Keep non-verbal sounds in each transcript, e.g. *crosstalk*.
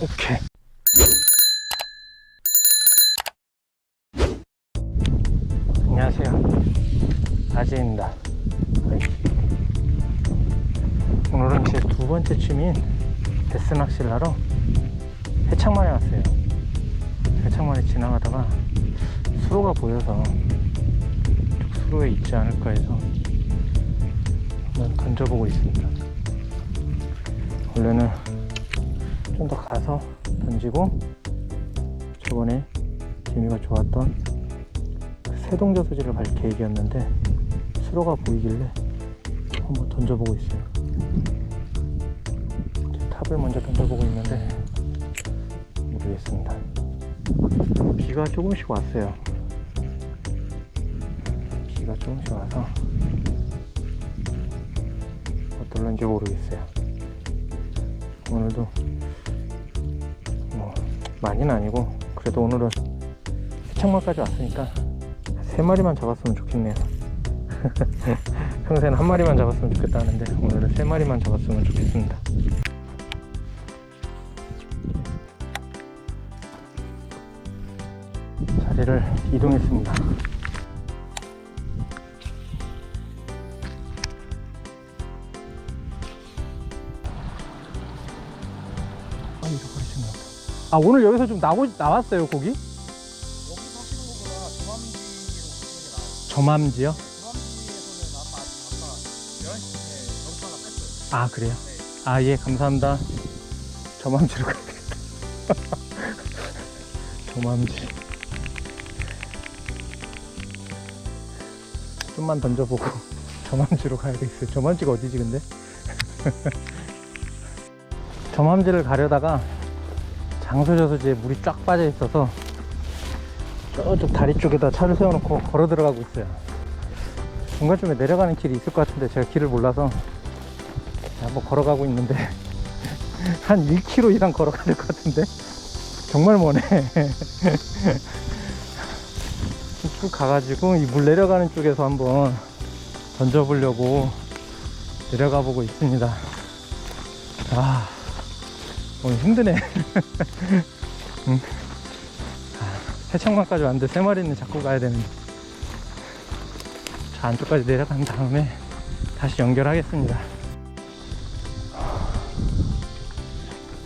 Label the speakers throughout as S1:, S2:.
S1: 오케이. 안녕하세요. 아재입니다. 오늘은 제 두 번째 취미인 데스 낚시를 하러 해창만에 왔어요. 해창만에 지나가다가 수로가 보여서 쭉 수로에 있지 않을까 해서 던져보고 있습니다. 원래는 좀 더 가서 던지고 저번에 재미가 좋았던 그 세동저 소지를 갈 계획이었는데 수로가 보이길래 한번 던져보고 있어요. 탑을 먼저 던져보고 있는데 모르겠습니다. 비가 조금씩 왔어요. 비가 조금씩 와서 어떨런지 모르겠어요. 오늘도 뭐 많이는 아니고 그래도 오늘은 해창마까지 왔으니까 세 마리만 잡았으면 좋겠네요. *laughs* 평소에는 한 마리만 잡았으면 좋겠다 하는데 오늘은 세 마리만 잡았으면 좋겠습니다. 자리를 이동했습니다. 아, 이거 버리시면 아 오늘 여기서 좀 나오, 나왔어요 고기?
S2: 여기 사시는 거보다 조만지로 보시는 게 나아요.
S1: 저맘지요?
S2: 조만지에서는 아까 아까 11시에 정파가 뺐어요.
S1: 아 그래요?
S2: 네.
S1: 아예 감사합니다 저맘지로 가야겠다 *laughs* 저맘지 좀만 던져보고 *laughs* 저맘지로 가야겠어요 저맘지가 어디지 근데? *laughs* 저맘지를 가려다가 장소저수지에 물이 쫙 빠져 있어서 저쪽 다리 쪽에다 차를 세워놓고 걸어 들어가고 있어요. 중간쯤에 내려가는 길이 있을 것 같은데 제가 길을 몰라서 한번 걸어가고 있는데 *laughs* 한 1km 이상 걸어가야 될 것 같은데? 정말 머네. *laughs* 쭉 가가지고 이 물 내려가는 쪽에서 한번 던져보려고 내려가 보고 있습니다. 아 오늘 힘드네 *laughs* 응. 아, 해창만까지 왔는데 세 마리는 잡고 가야 되는데 저 안쪽까지 내려간 다음에 다시 연결하겠습니다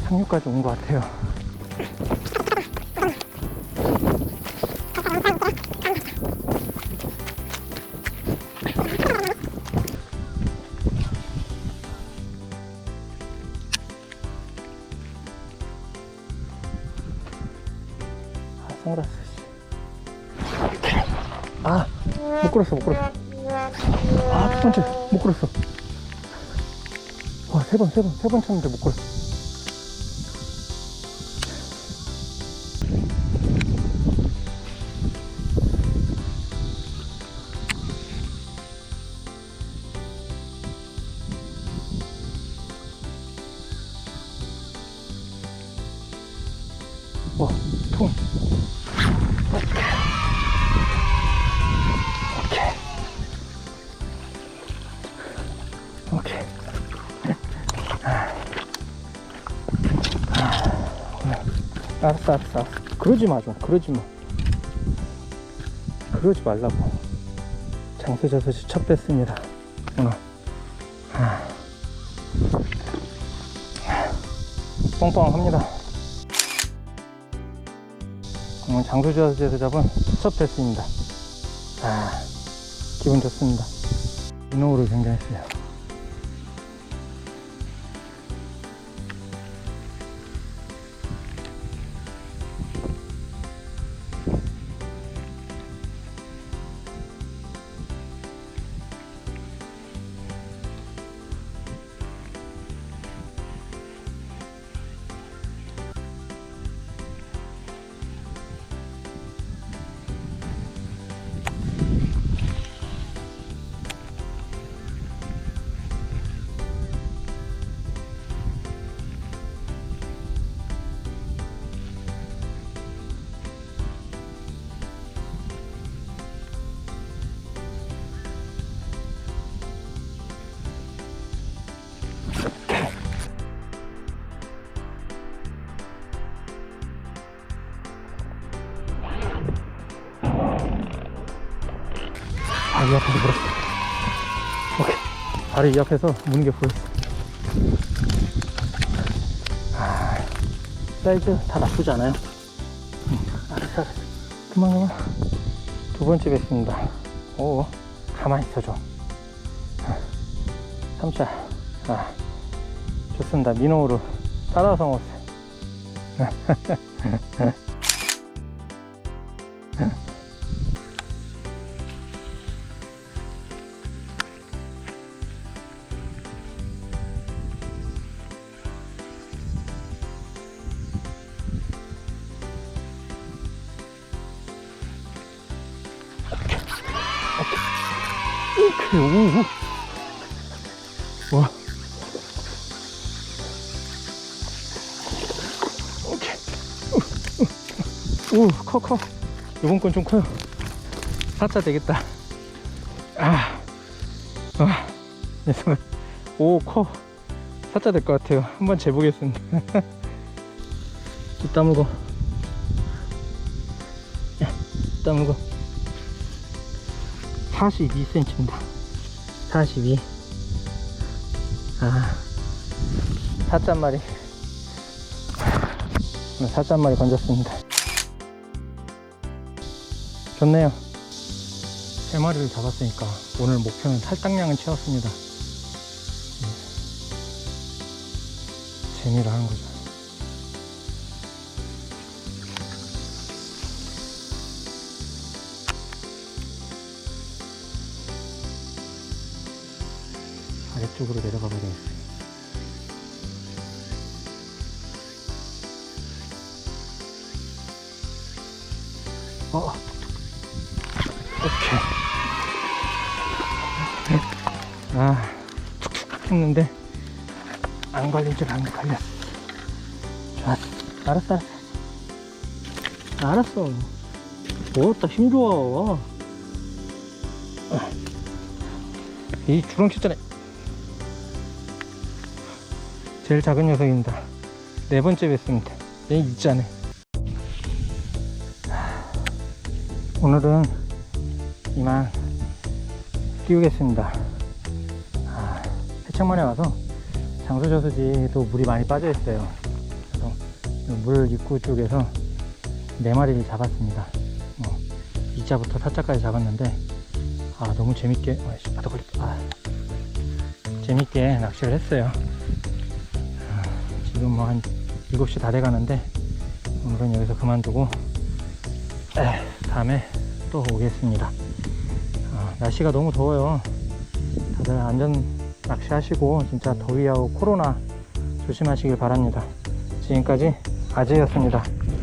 S1: 상류까지 온 것 같아요. 씨. 아, 못 끌었어, 못 끌었어. 아, 첫 번째, 못 끌었어. 와, 세 번, 세 번, 세 번 쳤는데 못 끌었어. 알았어, 알았어. 그러지 마, 좀. 그러지 마. 그러지 말라고. 장수저수지 첫 뺐습니다. 오늘. 뻥뻥합니다. 오늘 장수저수지에서 잡은 첫 패스입니다. 아, 기분 좋습니다. 이노우를 굉장했어요. 이 앞에서 물었어. 오케이. 바로 이 앞에서 무는 게 보였어. 아, 사이즈 다 나쁘지 않아요. 응, 알았어, 알았어. 그만, 그만. 두 번째 뵙습니다. 오, 가만히 있어줘. 아, 삼차. 아, 좋습니다. 민호로 따라서 먹었어요. *laughs* 오케이, 오, 오. 와. 오케이. 오, 오, 커, 커. 이번 건 좀 커요. 사자 되겠다. 아, 아, 이 순간. 오, 커. 사자 될것 같아요. 한번 재보겠습니다. *laughs* 입 다물고. 야, 입 다물고. 42cm입니다. 42. 아, 사자 한 마리. 오늘 사자 한 마리 건졌습니다. 좋네요. 세 마리를 잡았으니까 오늘 목표는 탈당량은 채웠습니다. 음. 재미로 하는 거죠. 쪽으로 내려가 되겠어요. 어, 오케이. 아, 툭툭 했는데 안 걸린 줄 알았는데 걸렸어. 좋았어. 알았어, 알았어. 알았어. 오따 힘 좋아. 이 주렁치잖아. 제일 작은 녀석입니다. 네 번째 뵙습니다. 얘 있잖아. 오늘은 이만 띄우겠습니다. 아, 해창만에 와서 장소저수지도 물이 많이 빠져 있어요. 그래서 물 입구 쪽에서 네 마리를 잡았습니다. 어, 2자부터 4자까지 잡았는데 아 너무 재밌게 아이씨 바닥 걸렸다. 아, 재밌게 낚시를 했어요. 아, 지금 뭐 한 7시 다 돼가는데 오늘은 여기서 그만두고 에, 다음에 또 오겠습니다. 아, 날씨가 너무 더워요. 다들 안전 낚시하시고 진짜 더위하고 코로나 조심하시길 바랍니다. 지금까지 아재였습니다.